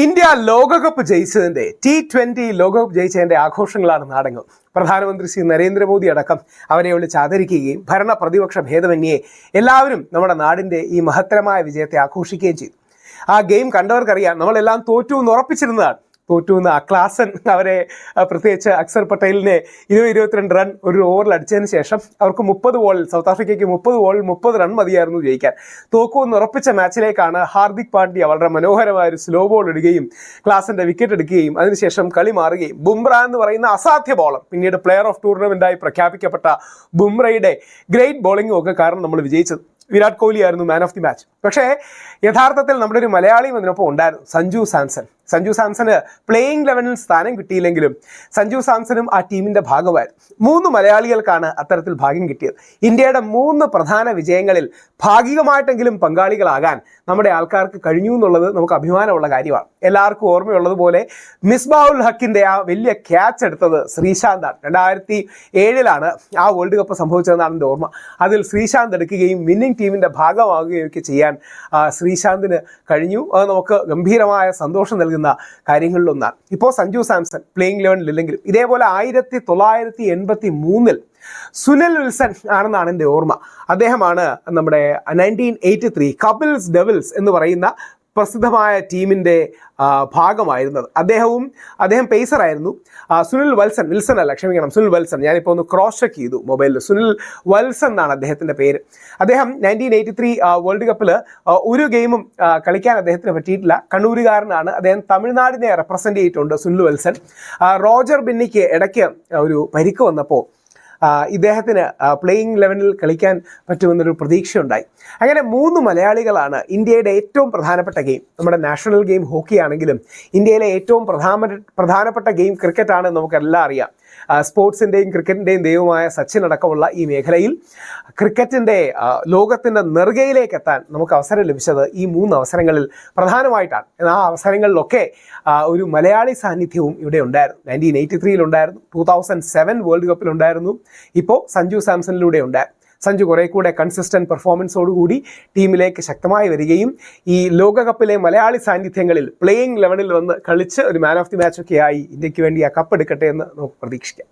India ലോകകപ്പ് ജയിച്ചതിന്റെ T twenty ലോകകപ്പ് ജയിച്ചതിന്റെ ആഘോഷങ്ങളാണ് നാടങ്ങൾ പ്രധാനമന്ത്രി ശ്രീ നരേന്ദ്രമോദി അടക്കം അവരെ വിളിച്ച് ആദരിക്കുകയും ഭരണ പ്രതിപക്ഷ ഭേദമന്യേ എല്ലാവരും നമ്മുടെ നാടിന്റെ ഈ മഹത്തരമായ വിജയത്തെ ആഘോഷിക്കുകയും ചെയ്തു. ആ ഗെയിം കണ്ടവർക്കറിയാം നമ്മളെല്ലാം തോറ്റു എന്ന് ഉറപ്പിച്ചിരുന്നതാണ്. തോറ്റു എന്ന് അക്ലാസൻ അവരെ ആ, പ്രത്യേകിച്ച് അക്സർ പട്ടേലിനെ ഇരുപത് ഇരുപത്തിരണ്ട് റൺ ഒരു ഓവറിൽ അടിച്ചതിന് ശേഷം അവർക്ക് മുപ്പത് ബോളിൽ സൗത്ത് ആഫ്രിക്കയ്ക്ക് മുപ്പത് ബോളിൽ മുപ്പത് റൺ മതിയായിരുന്നു ജയിക്കാൻ. തോക്കുമെന്ന് ഉറപ്പിച്ച മാച്ചിലേക്കാണ് ഹാർദിക് പാണ്ഡ്യ വളരെ മനോഹരമായ ഒരു സ്ലോ ബോൾ ഇടുകയും ക്ലാസിന്റെ വിക്കറ്റ് എടുക്കുകയും അതിനുശേഷം കളി മാറുകയും. ബുംറ എന്ന് പറയുന്ന അസാധ്യ ബോളർ പിന്നീട് പ്ലെയർ ഓഫ് ടൂർണമെന്റായി പ്രഖ്യാപിക്കപ്പെട്ട ബുംറയുടെ ഗ്രേറ്റ് ബോളിംഗും ഒക്കെ കാരണം നമ്മൾ വിജയിച്ചത്. വിരാട് കോഹ്ലി ആയിരുന്നു മാൻ ഓഫ് ദി മാച്ച് പക്ഷേ യഥാർത്ഥത്തിൽ നമ്മുടെ ഒരു മലയാളിയും അതിനൊപ്പം ഉണ്ടായിരുന്നു സഞ്ജു സാംസൺ. സഞ്ജു സാംസന് പ്ലേയിങ് ലെവനിൽ സ്ഥാനം കിട്ടിയില്ലെങ്കിലും സഞ്ജു സാംസനും ആ ടീമിന്റെ ഭാഗമായിരുന്നു. മൂന്ന് മലയാളികൾക്കാണ് അത്തരത്തിൽ ഭാഗ്യം കിട്ടിയത്. ഇന്ത്യയുടെ മൂന്ന് പ്രധാന വിജയങ്ങളിൽ ഭാഗികമായിട്ടെങ്കിലും പങ്കാളികളാകാൻ നമ്മുടെ ആൾക്കാർക്ക് കഴിഞ്ഞു എന്നുള്ളത് നമുക്ക് അഭിമാനമുള്ള കാര്യമാണ്. എല്ലാവർക്കും ഓർമ്മയുള്ളതുപോലെ മിസ്ബാഉൽ ഹക്കിന്റെ ആ വലിയ ക്യാച്ച് എടുത്തത് ശ്രീശാന്താണ്. രണ്ടായിരത്തി ഏഴിലാണ് ആ വേൾഡ് കപ്പ് സംഭവിച്ചതെന്നാണ് എന്റെ ഓർമ്മ. അതിൽ ശ്രീശാന്ത് എടുക്കുകയും വിന്നിംഗ് ടീമിന്റെ ഭാഗമാകുകയും ഒക്കെ ചെയ്യാൻ ശ്രീശാന്തിന് കഴിഞ്ഞു. അത് നമുക്ക് ഗംഭീരമായ സന്തോഷം നൽകുന്ന കാര്യങ്ങളിലൊന്നാണ്. ഇപ്പോൾ സഞ്ജു സാംസൺ പ്ലേയിങ് ലെവനിൽ ഇല്ലെങ്കിലും ഇതേപോലെ ആയിരത്തി തൊള്ളായിരത്തി എൺപത്തി മൂന്നിൽ സുനിൽ വിൽസൺ ആണെന്നാണ് എന്റെ ഓർമ്മ. അദ്ദേഹമാണ് നമ്മുടെ nineteen eighty three Kapil's devils എന്ന് പറയുന്ന പ്രസിദ്ധമായ ടീമിന്റെ ഭാഗമായിരുന്നത്. അദ്ദേഹവും അദ്ദേഹം പേസറായിരുന്നു. സുനിൽ വത്സൻ വിൽസൺ അല്ല ക്ഷമിക്കണം സുനിൽ വത്സൻ. ഞാനിപ്പോൾ ഒന്ന് ക്രോസ് ചെക്ക് ചെയ്തു മൊബൈലിൽ സുനിൽ വത്സൻ എന്നാണ് അദ്ദേഹത്തിന്റെ പേര്. അദ്ദേഹം നയന്റീൻ എയ്റ്റി ത്രീ വേൾഡ് കപ്പിൽ ഒരു ഗെയിമും കളിക്കാൻ അദ്ദേഹത്തിന് പറ്റിയിട്ടില്ല. കണ്ണൂരുകാരനാണ്. അദ്ദേഹം തമിഴ്നാടിനെ റെപ്രസെന്റ് ചെയ്തിട്ടുണ്ട് സുനിൽ വത്സൻ. റോജർ ബിന്നിക്ക് ഇടയ്ക്ക് ഒരു പരിക്ക് വന്നപ്പോൾ ഇദ്ദേഹത്തിന് പ്ലേയിങ് ലെവനിൽ കളിക്കാൻ പറ്റുമെന്നൊരു പ്രതീക്ഷയുണ്ടായി. അങ്ങനെ മൂന്ന് മലയാളികളാണ് ഇന്ത്യയുടെ ഏറ്റവും പ്രധാനപ്പെട്ട ഗെയിം നമ്മുടെ നാഷണൽ ഗെയിം ഹോക്കി ആണെങ്കിലും ഇന്ത്യയിലെ ഏറ്റവും പ്രധാന പ്രധാനപ്പെട്ട ഗെയിം ആണ് നമുക്കെല്ലാം അറിയാം. സ്പോർട്സിന്റെയും ക്രിക്കറ്റിന്റെയും ദൈവമായ സച്ചിൻ അടക്കമുള്ള ഈ മേഖലയിൽ ക്രിക്കറ്റിന്റെ ലോകത്തിന്റെ നെറുകയിലേക്ക് എത്താൻ നമുക്ക് അവസരം ലഭിച്ചത് ഈ മൂന്ന് അവസരങ്ങളിൽ പ്രധാനമായിട്ടാണ്. ആ അവസരങ്ങളിലൊക്കെ ഒരു മലയാളി സാന്നിധ്യവും ഇവിടെ ഉണ്ടായിരുന്നു. നയന്റീൻ എയ്റ്റി ത്രീയിലുണ്ടായിരുന്നു ടൂ തൗസൻഡ് സെവൻ വേൾഡ് കപ്പിലുണ്ടായിരുന്നു ഇപ്പോൾ സഞ്ജു സാംസണിലൂടെ ഉണ്ട് സഞ്ജു കുറെ കൂടെ കൺസിസ്റ്റന്റ് പെർഫോമൻസോടുകൂടി ടീമിലേക്ക് ശക്തമായി വരികയും ഈ ലോകകപ്പിലെ മലയാളി സാന്നിധ്യങ്ങളിൽ പ്ലേയിങ് ലെവലിൽ വന്ന് കളിച്ച് ഒരു മാൻ ഓഫ് ദി മാച്ചൊക്കെയായി ഇന്ത്യയ്ക്ക് വേണ്ടി ആ കപ്പ് എടുക്കട്ടെ എന്ന് നമുക്ക് പ്രതീക്ഷിക്കാം.